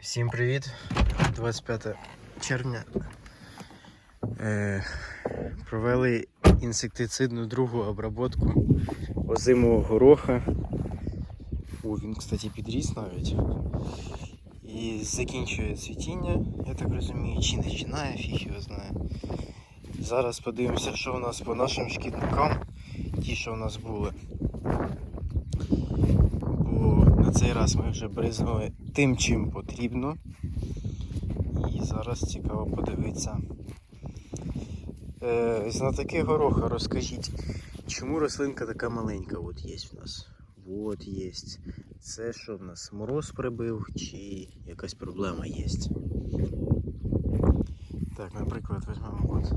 Всім привіт! 25 червня. Е, провели інсектицидну другу обработку озимого гороха. О, він, кстати, підріс навіть. І закінчує цвітіння, я так розумію, чи починає, фіг його знає. Зараз подивимося, що у нас по нашим шкідникам, ті, що у нас були. На цей раз ми вже бризнули тим, чим потрібно. І зараз цікаво подивитися. Е, знатоки гороха, розкажіть, чому рослинка така маленька от є в нас? От є. Це що в нас? Мороз прибив чи якась проблема є? Так, наприклад, візьмемо от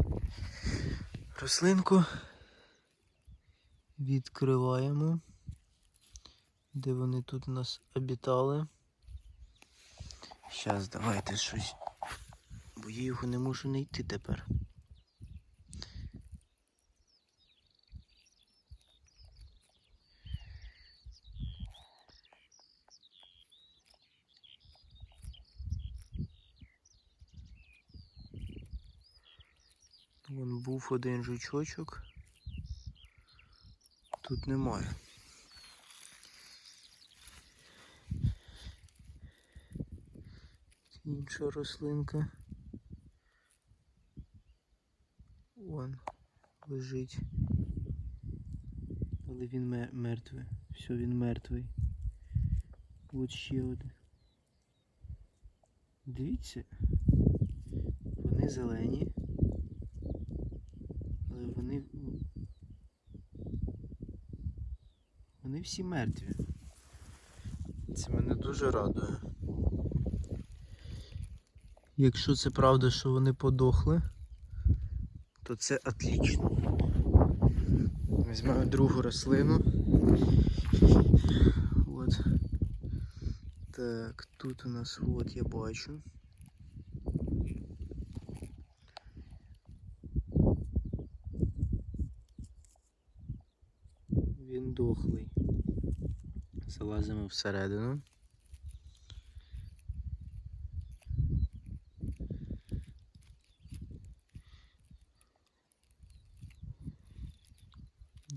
рослинку. Відкриваємо. Де вони тут у нас обітали. Зараз давайте щось. Бо я його не можу знайти тепер. Вон був один жучочок. Тут немає. Інша рослинка. Вон лежить. Але він ме- мертвий. Все, він мертвий. От ще один. Дивіться. Вони зелені. Але вони. Вони всі мертві. Це мене дуже радує. Якщо це правда, що вони подохли, то це отлично. Візьмемо другу рослину. От. Так, тут у нас от я бачу. Він дохлий. Залазимо всередину.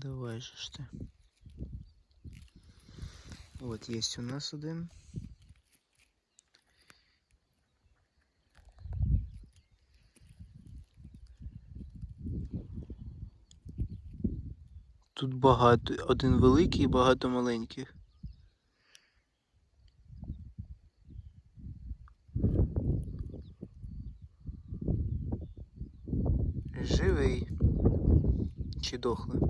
Давай же ж ти. От є у нас один. Тут багато, один великий і багато маленьких. Живий. Чи дохлий?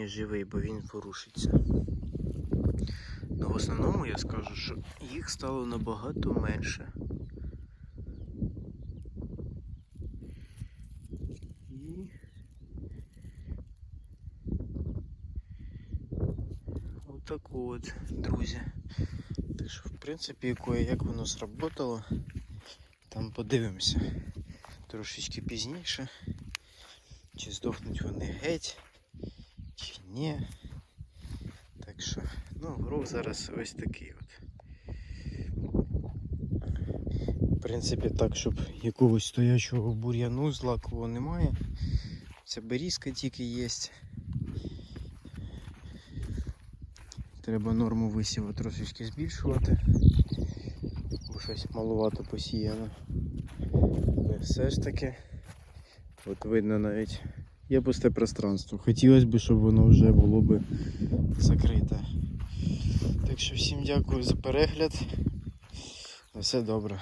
Ні, живий, бо він ворушиться. Ну, в основному я скажу, що їх стало набагато менше. І... Отак от, друзі. Так що, в принципі, кое-як воно сработало. Там подивимося трошечки пізніше. Чи здохнуть вони геть, чи ні. Так що, ну, горох зараз ось такий от. В принципі, так, щоб якогось стоячого бур'яну злакового немає. Це берізка тільки є. Треба норму висіву трошечки збільшувати, бо щось малувато посіяно. Але все ж таки, от видно навіть є пусте пространство. Хотілося б, щоб воно вже було б закрите. Так що всім дякую за перегляд. На все добре.